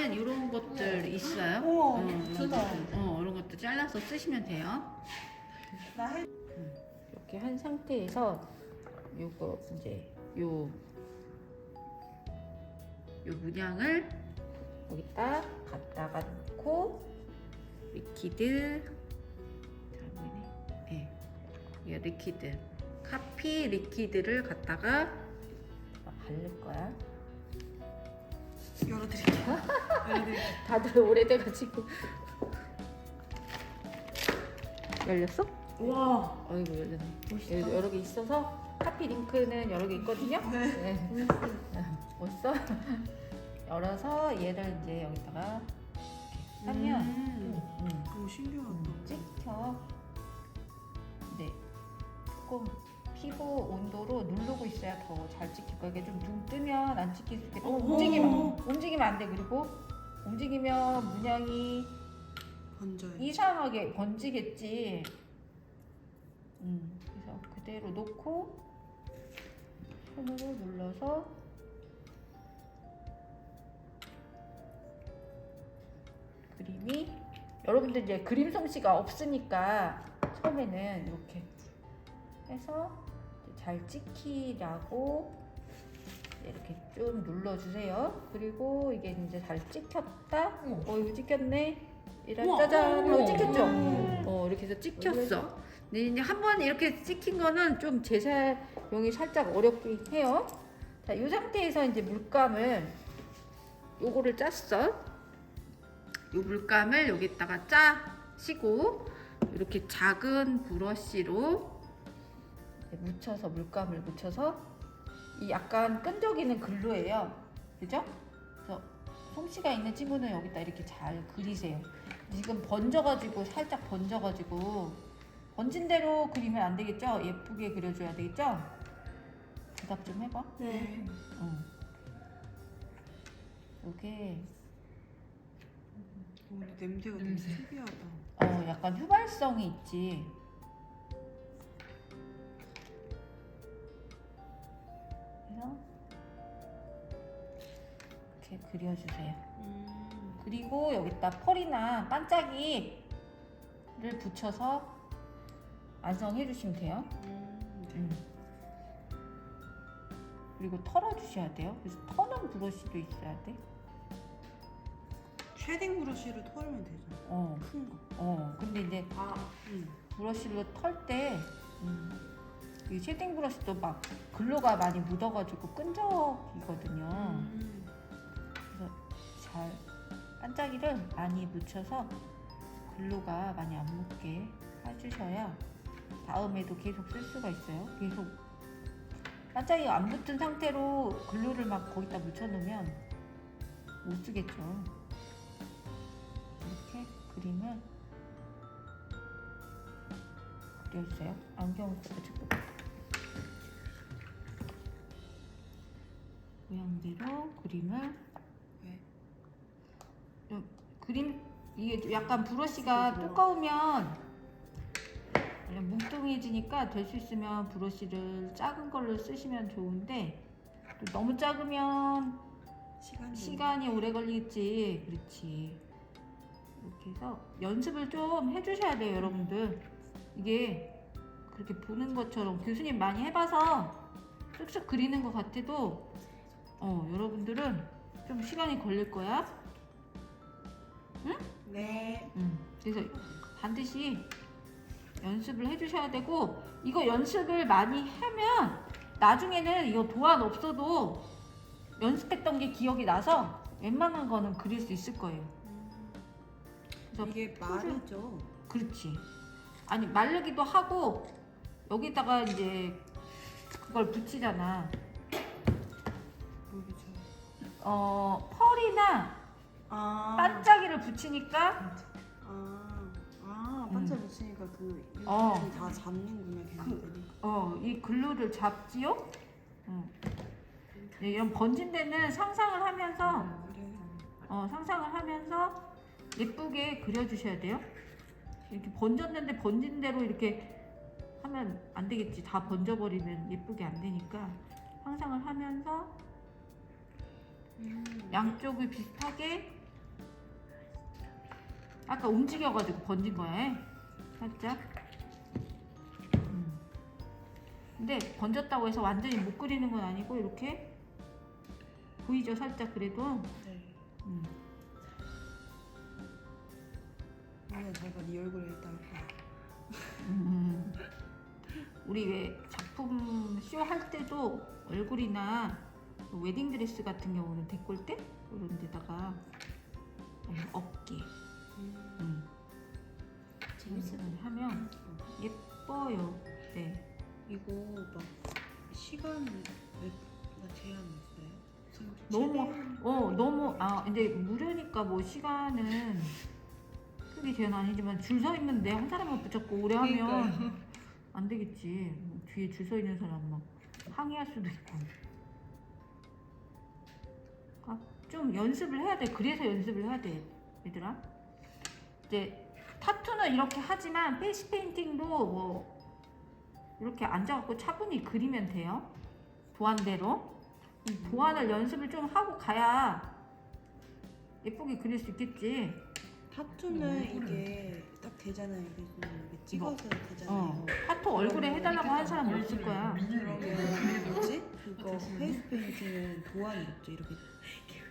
아니면 이런 것들 있어요? 우와, 어, 이런 좋다. 것들, 어, 이런 것도 잘라서 쓰시면 돼요. 나 해. 이렇게 한 상태에서 요거 이제 요, 요 문양을 여기다 갖다가 놓고 리퀴드 잘 보이네. 예. 이 리퀴드 카피 리퀴드를 갖다가 바를 거야. 열어드릴게요. 열어드릴게요. 다들 오래돼가지고 열렸어? 와. 어이구 열렸네. 멋있다. 여러 개 있어서 카피 링크는 여러 개 있거든요. 네. 멋있어? 열어서 얘를 이제 여기다가 이렇게 하면 음. 음, 너무 신기하다. 찍혀. 네. 조금 피부 온도로 누르고 있어야 더 잘 찍힐 거야. 이게 좀둥 뜨면 안 찍힐 수 있게. 어, 오. 움직이면 움직이면 안 돼. 그리고 움직이면 문양이 번져요. 이상하게 번지겠지. 음, 그래서 그대로 놓고 손으로 눌러서 그림이 여러분들 이제 그림 솜씨가 없으니까 처음에는 이렇게 해서 잘 찍히라고 이렇게 좀 눌러주세요. 그리고 이게 이제 잘 찍혔다. 어, 이거 찍혔네. 이런 우와. 짜잔 우와. 찍혔죠? 음. 어 이렇게 해서 찍혔어. 근데 이제 한 번 이렇게 찍힌 거는 좀 재사용이 살짝 어렵긴 해요. 자, 이 상태에서 이제 물감을 요거를 짰어. 요 물감을 여기다가 짜시고 이렇게 작은 브러쉬로 묻혀서 물감을 묻혀서 이 약간 끈적이는 글루예요. 그죠? 그래서 솜씨가 있는 친구는 여기다 이렇게 잘 그리세요. 지금 번져가지고 살짝 번져가지고 번진 대로 그리면 안 되겠죠? 예쁘게 그려줘야 되겠죠? 대답 좀 해봐. 네. 응. 이게 오, 근데 냄새가 되게 냄새. 특이하다. 어 약간 휘발성이 있지. 그려주세요. 음. 그리고 여기다 펄이나 반짝이를 붙여서 완성해 주시면 돼요. 음. 네. 음. 그리고 털어주셔야 돼요. 그래서 터는 브러쉬도 있어야 돼. 쉐딩 브러쉬로 털면 되잖아. 어, 큰 거. 어. 근데 이제 아. 응. 브러쉬로 털 때, 음, 이 쉐딩 브러쉬도 막 글루가 많이 묻어가지고 끈적이거든요. 음. 잘 반짝이를 많이 묻혀서 글루가 많이 안 묻게 해주셔야 다음에도 계속 쓸 수가 있어요. 계속 반짝이가 안 붙은 상태로 글루를 막 거기다 묻혀놓으면 못 쓰겠죠. 이렇게 그림을 그려주세요. 안경을 써가지고 모양대로 그림을 그림 이게 좀 약간 브러쉬가 두꺼우면 뭉뚱해지니까 될 수 있으면 브러쉬를 작은 걸로 쓰시면 좋은데 또 너무 작으면 시간이. 시간이 오래 걸리겠지. 그렇지. 이렇게 해서 연습을 좀 해주셔야 돼요 여러분들. 이게 그렇게 보는 것처럼 교수님 많이 해봐서 쓱쓱 그리는 것 같아도 어 여러분들은 좀 시간이 걸릴 거야 네. 음, 그래서 반드시 연습을 해주셔야 되고 이거 연습을 많이 하면 나중에는 이거 도안 없어도 연습했던 게 기억이 나서 웬만한 거는 그릴 수 있을 거예요. 그래서 이게 마르죠. 그렇지. 아니 마르기도 하고 여기다가 이제 그걸 붙이잖아. 모르죠. 어 펄이나 아. 반짝이를 붙이니까 아. 아, 반짝 붙이니까 그 어. 다 잡는구나 걔네들이. 어, 이 글루를 잡지요? 응. 네, 이런 번진 데는 상상을 하면서 그래. 어, 상상을 하면서 예쁘게 그려주셔야 돼요. 이렇게 번졌는데 번진 대로 이렇게 하면 안 되겠지. 다 번져버리면 예쁘게 안 되니까 상상을 하면서 음. 양쪽을 비슷하게 아까 움직여가지고 번진 거야. 살짝. 음. 근데 번졌다고 해서 완전히 못 그리는 건 아니고 이렇게 보이죠? 살짝 그래도. 네. 음. 오늘 제가 네 얼굴에 거야. 음. 우리 왜 작품 쇼 할 때도 얼굴이나 웨딩 드레스 같은 경우는 데콜테 이런 데다가 어깨 음. 재밌어요 하면 예뻐요. 네. 이거 막 시간 몇나 제한 있어요? 너무 어 너무 아 근데 무료니까 뭐 시간은 크게 제한 아니지만 줄 서 있는데 한 사람만 붙잡고 오래 하면. 안 되겠지. 뭐 뒤에 줄 서 있는 사람 막 항의할 수도 있고. 아, 좀 연습을 해야 돼. 그래서 연습을 해야 돼, 얘들아. 이제 타투는 이렇게 하지만 페이스 페인팅도 뭐 이렇게 앉아갖고 차분히 그리면 돼요. 도안대로. 이 도안을 연습을 좀 하고 가야 예쁘게 그릴 수 있겠지. 타투는 음, 이게 딱 되잖아요. 이게 이렇게 찍어서 되잖아요. 어. 타투 얼굴에 해달라고 하는 사람 없을 거야. 그러면 뭐지? 그거 페이스 페인팅은 도안이 없죠. 이렇게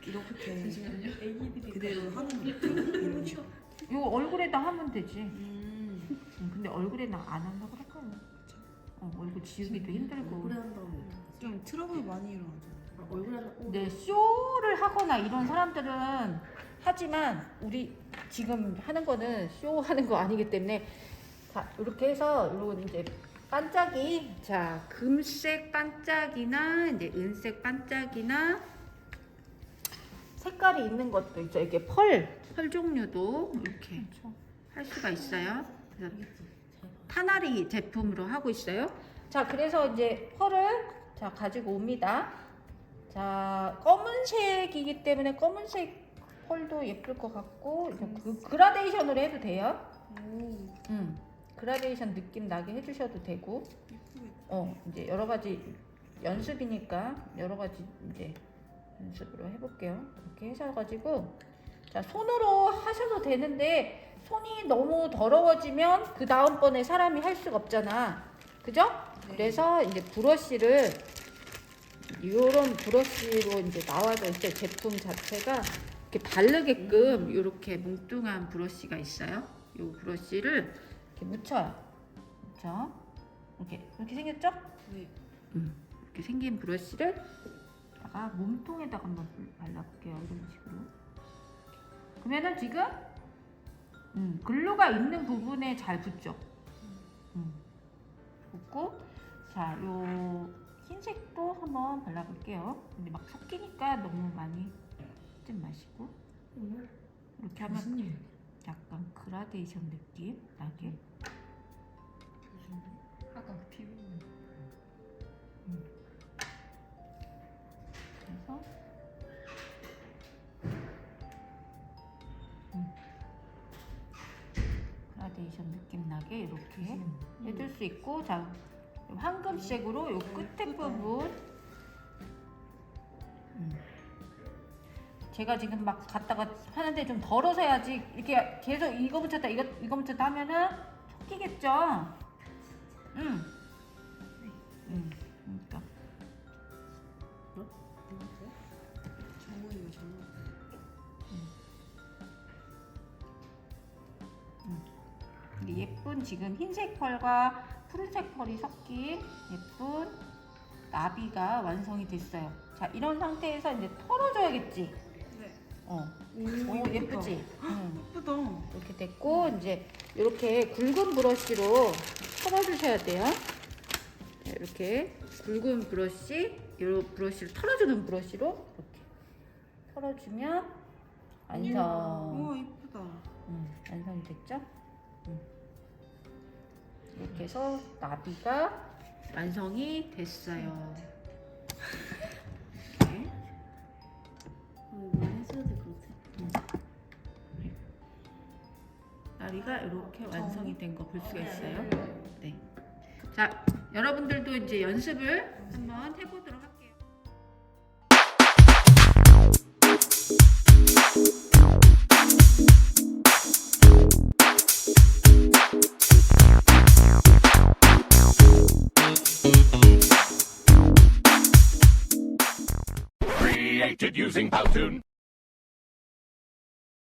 이렇게 그대로 하는 거 있죠. 이런 거. 이거 얼굴에다 하면 되지. 음. 응, 근데 얼굴에는 안 한다고 그럴 거예요. 어, 얼굴 지우기도 힘들고. 얼굴에 한다고 좀 트러블 많이 일어나잖아요. 얼굴에 한다고 근데 쇼를 하거나 이런 사람들은 하지만 우리 지금 하는 거는 쇼 하는 거 아니기 때문에 자 이렇게 해서 이런 이제 반짝이 자 금색 반짝이나 이제 은색 반짝이나 색깔이 있는 것도 있죠. 이게 펄, 펄 종류도 이렇게 할 수가 있어요. 그래서 타나리 제품으로 하고 있어요. 자, 그래서 이제 펄을 자 가지고 옵니다. 자, 검은색이기 때문에 검은색 펄도 예쁠 것 같고 그 그라데이션으로 해도 돼요. 오, 음, 그라데이션 느낌 나게 해주셔도 되고. 어 이제 여러 가지 연습이니까 여러 가지 이제 연습으로 해볼게요. 이렇게 해서 자 손으로 하셔도 되는데 손이 너무 더러워지면 그 다음번에 사람이 할 수가 없잖아. 그죠? 네. 그래서 이제 브러쉬를 이런 브러쉬로 이제 나와져 있어요. 제품 자체가 이렇게 바르게끔 이렇게 뭉뚱한 브러쉬가 있어요. 이 브러쉬를 이렇게 묻혀요. 그렇죠? 이렇게 이렇게 생겼죠? 네. 이렇게 생긴 브러쉬를 다가 몸통에다가 한번 발라볼게요. 이런 식으로. 그러면은 지금 음, 글루가 있는 부분에 잘 붙죠. 음, 붙고 자, 요 흰색도 한번 발라볼게요. 근데 막 섞이니까 너무 많이 하지 마시고 이렇게 하면? 약간 그라데이션 느낌 나게 느낌 나게 이렇게 해줄 수 있고 자 황금색으로 요 끝에 부분 음. 제가 지금 막 갔다가 하는데 좀 덜어서 해야지 이렇게 계속 이거 붙였다 이거 이거 붙였다 하면은 섞이겠죠 음. 음. 이게 예쁜 지금 흰색 펄과 푸른색 펄이 섞인 예쁜 나비가 완성이 됐어요. 자, 이런 상태에서 이제 털어줘야겠지. 네. 어, 오, 오. 예쁘지? 응. 예쁘다. 이렇게 됐고 이제 이렇게 굵은 브러쉬로 털어주셔야 돼요. 자, 이렇게 굵은 브러쉬, 이 브러쉬를 털어주는 브러쉬로 이렇게 털어주면 완성. 우와, 예쁘다. 음, 완성이 됐죠? 음. 이렇게 해서 나비가 완성이 됐어요. 될것 같아 나비가 이렇게 완성이 된 거 볼 수가 있어요. 네. 자, 여러분들도 이제 연습을 한번 해보도록 할게요.